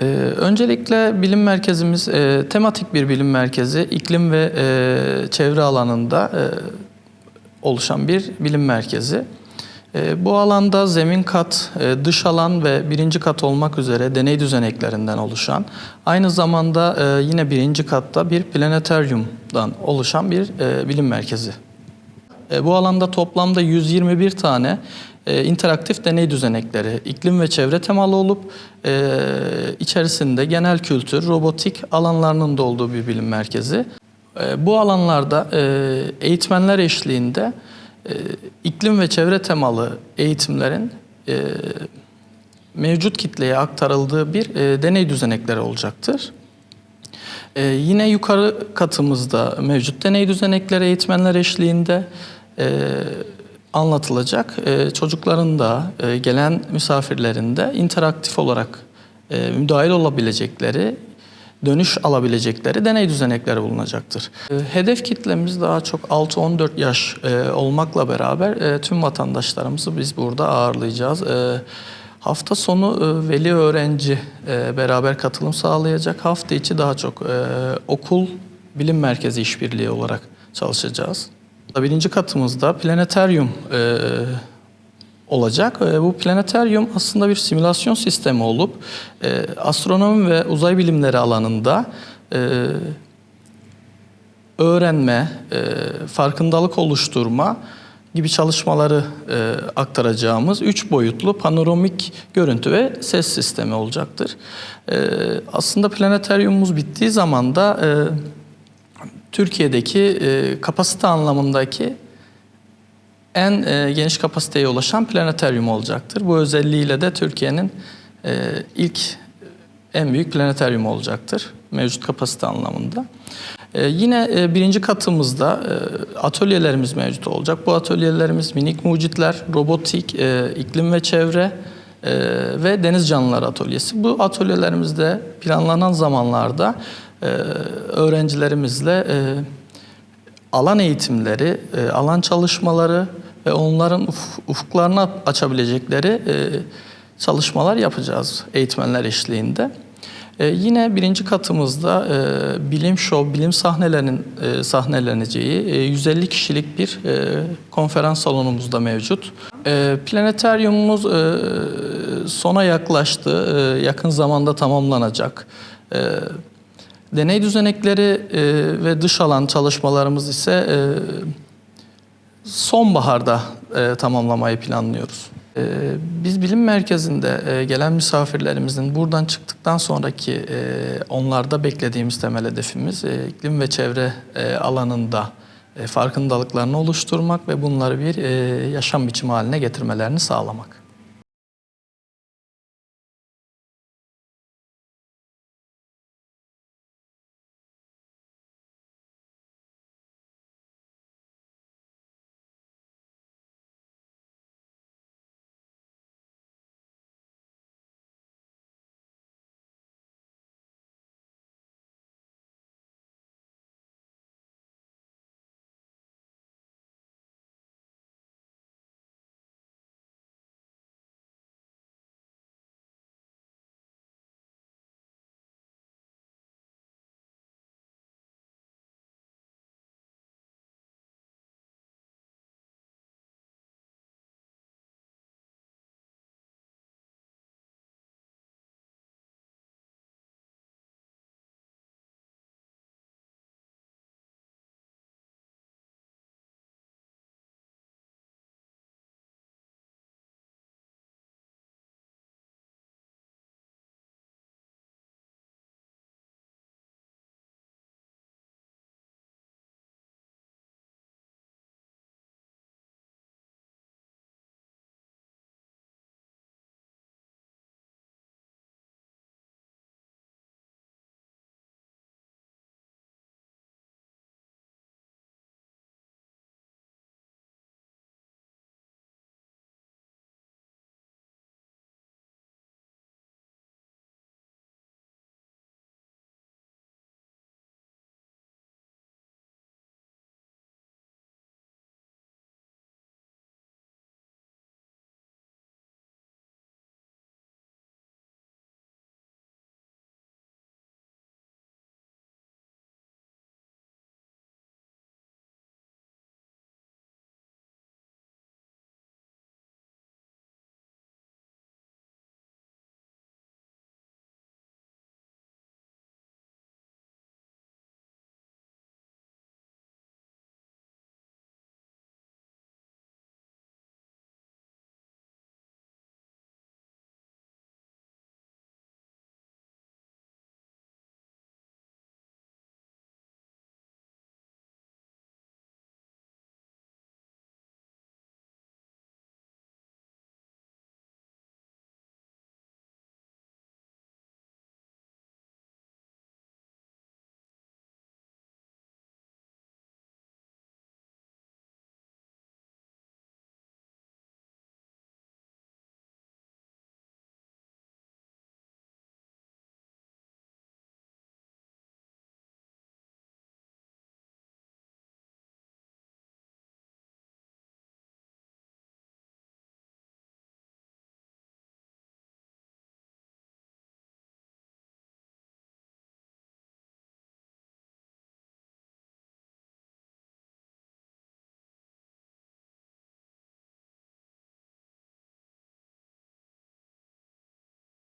Ee, öncelikle bilim merkezimiz e, tematik bir bilim merkezi, iklim ve e, çevre alanında e, oluşan bir bilim merkezi. E, bu alanda zemin kat, e, dış alan ve birinci kat olmak üzere deney düzeneklerinden oluşan, aynı zamanda e, yine birinci katta bir planetaryumdan oluşan bir e, bilim merkezi. E, Bu alanda toplamda 121 tane e, interaktif deney düzenekleri, iklim ve çevre temalı olup e, içerisinde genel kültür, robotik alanlarının da olduğu bir bilim merkezi. E, Bu alanlarda e, eğitmenler eşliğinde e, iklim ve çevre temalı eğitimlerin e, mevcut kitleye aktarıldığı bir e, deney düzenekleri olacaktır. Ee, yine yukarı katımızda mevcut deney düzenekleri eğitmenler eşliğinde e, anlatılacak. E, çocukların da e, gelen misafirlerin de interaktif olarak e, müdahil olabilecekleri, dönüş alabilecekleri deney düzenekleri bulunacaktır. E, hedef kitlemiz daha çok 6-14 yaş e, olmakla beraber e, tüm vatandaşlarımızı biz burada ağırlayacağız. E, Hafta sonu e, veli öğrenci e, beraber katılım sağlayacak. Hafta içi daha çok e, okul bilim merkezi işbirliği olarak çalışacağız. Birinci katımızda planetaryum e, olacak. E, Bu planetaryum aslında bir simülasyon sistemi olup e, astronomi ve uzay bilimleri alanında e, öğrenme, e, farkındalık oluşturma gibi çalışmaları e, aktaracağımız üç boyutlu panoramik görüntü ve ses sistemi olacaktır. E, aslında planetaryumumuz bittiği zaman da e, Türkiye'deki e, kapasite anlamındaki en e, geniş kapasiteye ulaşan planetaryum olacaktır. Bu özelliğiyle de Türkiye'nin e, ilk en büyük planetaryum olacaktır mevcut kapasite anlamında. Ee, yine e, birinci katımızda e, atölyelerimiz mevcut olacak. Bu atölyelerimiz minik mucitler, robotik, e, iklim ve çevre e, ve deniz canlıları atölyesi. Bu atölyelerimizde planlanan zamanlarda e, öğrencilerimizle e, alan eğitimleri, e, alan çalışmaları ve onların uf- ufuklarını açabilecekleri e, çalışmalar yapacağız eğitmenler eşliğinde. Yine birinci katımızda bilim show, bilim sahnelerinin sahneleneceği e, 150 kişilik bir konferans salonumuz da mevcut. E, planetaryumumuz sona yaklaştı, yakın zamanda tamamlanacak. E, deney düzenekleri e, ve dış alan çalışmalarımız ise e, sonbaharda e, tamamlamayı planlıyoruz. E, biz bilim merkezinde e, gelen misafirlerimizin buradan çıktıktan sonraki e, onlarda beklediğimiz temel hedefimiz e, iklim ve çevre e, alanında e, farkındalıklarını oluşturmak ve bunları bir e, yaşam biçimi haline getirmelerini sağlamak.